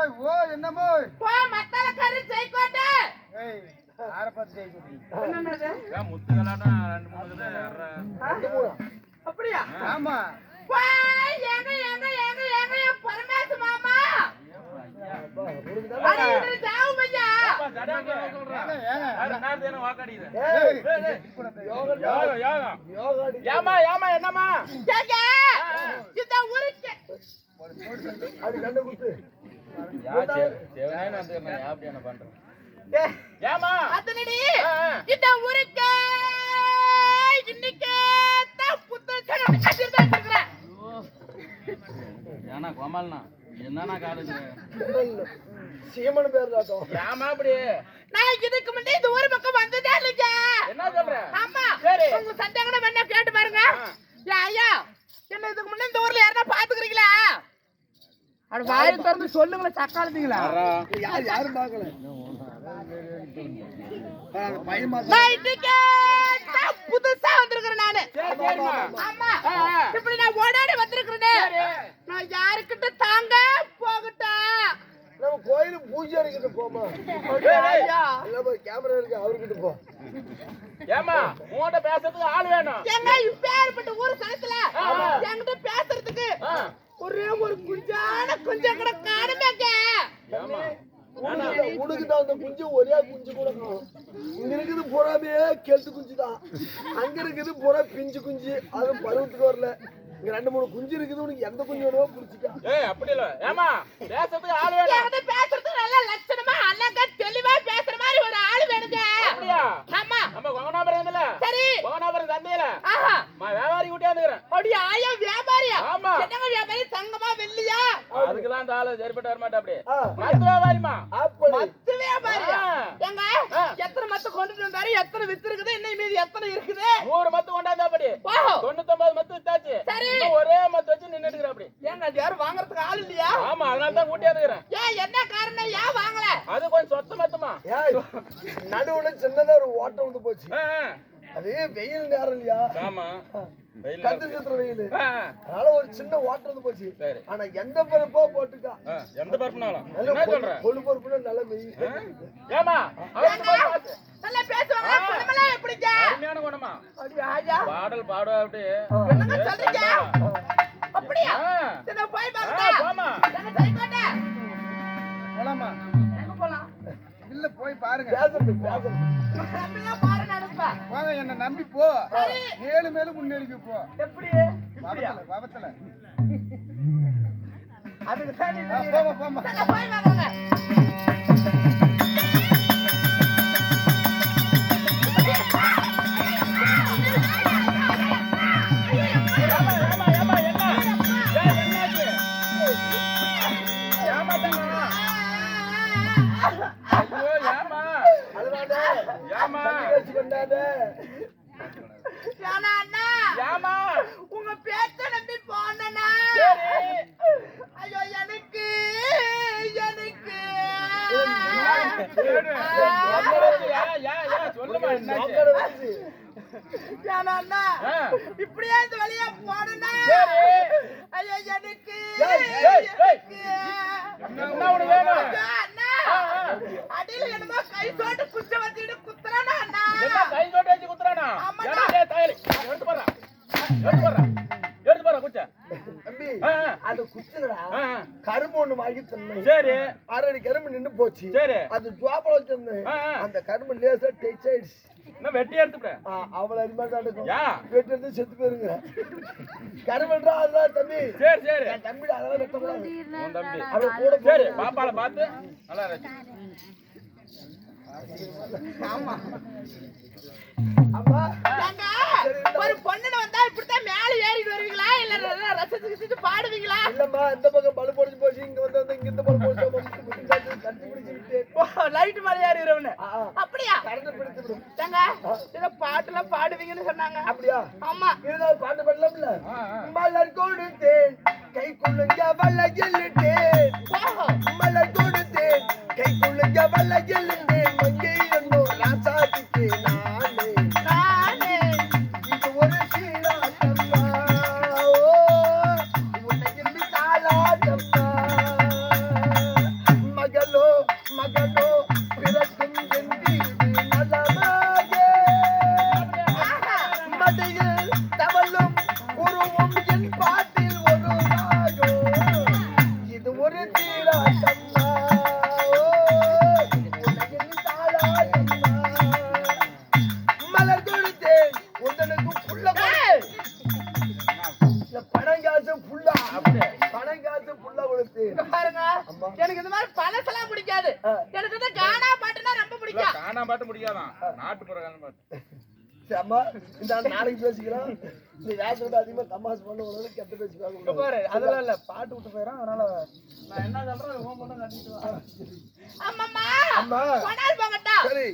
ஓய் ஓ என்னமோ போ மத்தால கறி செய்கோட்ட. ஏய் ஆற பத்தி ஜெயிச்சு என்னது முத்து கலாட்டம் ரெண்டு மூணு இருக்குது அப்படியா? ஆமா. போய் எங்க எங்க எங்க எங்க என் பரமேச மாமா? அட இது ஜாவு பையா? ஏய் ஏமா ஏமா என்னம்மா? கேக்க இந்த ஊருக்கு டேய், ஏமா அதனடி இந்த ஊருக்கு இன்னைக்கு தான் புத்தகம் கட்டிட்டு இருக்கேன் ஏன்னா கோமால்னா என்னன்னா காலேஜ் சீமன் பேர் தாட்டம் ஏமா அப்படி? நான் இதுக்கு முன்னே இந்த ஊர் பக்கம் வந்ததே இல்லைங்க என்ன சொல்ற? ஆமா சரி. உங்க சந்தேகம் வேணா கேட்டு பாருங்க. ஏ, ஐயா என்ன இதுக்கு முன்னே இந்த ஊர்ல யாரா பாத்துக்கிறீங்களா அட வாயை திறந்து சொல்லுங்களேன் சக்காலத்தீங்களா யார்? யாரும் பார்க்கல. புதுசா வந்திருக்கிறேன் நானு. ஆமா. இப்படி நான் ஓடாடி வந்திருக்கிறேன். நான் யாருக்கிட்ட தாங்க போகட்டும் நம்ம கோயிலுக்கு பூஜை அடிக்கிட்டு போமா இல்ல கேமரா இருக்கு அவர்கிட்ட போ. ஏமா உன்கிட்ட பேசுறதுக்கு ஆள் வேணும். எங்க இப்பேற்பட்ட ஊர் சனத்துல ஆமா. என்கிட்ட பேசுறதுக்கு ஆ. ஒரே ஒரு குஞ்சான குஞ்சம் கூட காணுமேங்க ஏமா உனக்கு உனக்கு தான் அந்த குஞ்சு ஒரே குஞ்சு கூட. காணும் இங்க இருக்குது புறாமே கெழுத்து குஞ்சு தான் அங்க இருக்குது புறா பிஞ்சு குஞ்சு. அதுவும் பருவத்துக்கு வரல. இங்க ரெண்டு மூணு குஞ்சு இருக்குது. உனக்கு எந்த குஞ்சு வேணுமோ பிடிச்சிக்கா. ஏய் அப்படி இல்ல. ஏமா பேசுறதுக்கு ஆள் வேணும். பேசுறதுக்கு நல்ல லட்சணமா அழகா தெளிவா பேசுற மாதிரி ஒரு ஆளு வேணுங்க. அப்படியா? ஆமா. நம்ம கொங்கனாபுரம் இருந்தல சரி. கொங்கனாபுரம் சந்தையில ஆஹா. நான் வியாபாரி கூட்டியாந்துக்கிறேன் அப்படி ஆயா வியாபாரியா? ஆமா. என்னங்க வியாபாரி? தங்கமா வெள்ளியா? அதுக்குதான் இந்த ஆளு சரிப்பட்டு வர மாட்டா அப்படி ஆ. மத்து வியாபாரிமா அப்படி மத்து வியாபாரியா ஆ. எங்க ஆ. எத்தனை மத்து கொண்டுட்டு வந்தாரு. எத்தனை வித்து இருக்குது? இன்னும் மீதி எத்தனை இருக்குது? நூறு மத்து கொண்டாந்தா அப்படி தொண்ணூத்தொன்பது மத்து வித்தாச்சு. சரி. ஒரே மத்து வச்சு நின்னுட்டு அப்படி ஏங்க அது யாரும் வாங்குறதுக்கு ஆள் இல்லையா? ஆமா அதனால தான் கூட்டியாந்துக்கிறேன் ஏன் என்ன காரணம்? ஏன் வாங்கல? அது கொஞ்சம் சொத்த மத்துமா? ஏய் நடுவுல சின்னதா ஒரு ஓட்டம் வந்து போச்சு. அது வெயில் நேரம் இல்லையா? ஆமா. அதனால ஒரு சின்ன ஓட்டம் வந்து போச்சு. சரி. ஆனா எந்த பருப்போ போட்டுக்கா எந்த பருப்புனாலும். கொழு பருப்புல நல்ல வெயில். ஏமா போய். நல்லா பேசுவாங்க. குணமெல்லாம் எப்படிங்க? அருமையான குணமா. அப்படி ஆயா பாடல் பாடுவா அப்படி. என்னங்க சொல்றீங்க? அப்படியா. சரி, போய் பார்க்கட்டா? போமா எங்க சரிக்கோட்டை போலாமா எங்க போலாம்? இல்ல போய் பாருங்க. பேசுறது பேசுறது அப்படிதான் பாரு நடப்பேன் வாங்க என்ன நம்பி போ. மேலும் மேலும் முன்னெடுக்க போ. எப்படி? வபத்துல வபத்துல அதுக்கு தான் போமா போமா போய் வாங்க அண்ணா. ஏமா. உங்க பேச்ச நம்பி போனேனா? சரி. ஐயோ எனக்கு எனக்கு. இப்படியே இந்த வழியா. ஐயோ எனக்கு. அடியில என்னமோ கை போட்டு கரும்பு ஒண்ணு வாங்கி தந்தேன். சரி. அரை கரும்பு நின்னு போச்சு. சரி. அது ஜோப்பல வச்சிருந்தேன். அந்த கரும்பு லேசா டச் ஆயிடுச்சு. என்ன வெட்டி எடுத்துப்பட? ஆ, அவ்வளவு அருமையா தான் இருக்கும். வெட்டி எடுத்து செத்து போயிருங்க. கரும்புன்றா அதுதான் தம்பி. சரி சரி. என் தம்பி அதெல்லாம் உன் தம்பி. அவன் கூட சரி பாப்பால பார்த்து. நல்லா இருக்கு. ஆமா. அம்மா ஏங்க, ஒரு பொண்ணுன்னு வந்தா இப்படித்தான் மேல ஏறிட்டு வருவீங்களா? இல்ல ரசிச்சு பாடுவீங்களா? இல்லம்மா இந்த பக்கம் லைட் மேல ஏறிடுறவனு. அப்படியா? ஏங்க ஏதோ பாட்டுலாம் பாடுவீங்கன்னு சொன்னாங்க. அப்படியா? ஆமா. இருந்தாலும் பாட்டு ஆ. மலர் கொடுத்தேன் கை குழுங்க வல்ல எல்லிட்டேன் ஓஹோ. மலர் கொடுத்தேன் கை குழுங்க வல்ல எனக்கு இந்த மாதிரி பழசெல்லாம் பிடிக்காது. எனக்கு வந்து கானா பாட்டுனா ரொம்ப பிடிக்கும். கானா பாட்டு பிடிக்காதான். நாட்டுப்புற கானா பாட்டு. அம்மா இந்த நாளைக்கு பேசிக்கலாம். இந்த வேஷம் அதிகமா தமாஸ் பண்ணுவோம் கெட்டு பேசிக்கிறாங்க பாரு அதெல்லாம் இல்ல பாட்டு விட்டு போயிடும் அதனால நான் என்ன சொல்றேன் ஓம் பண்ண கட்டிட்டு அம்மா. அம்மா சரி.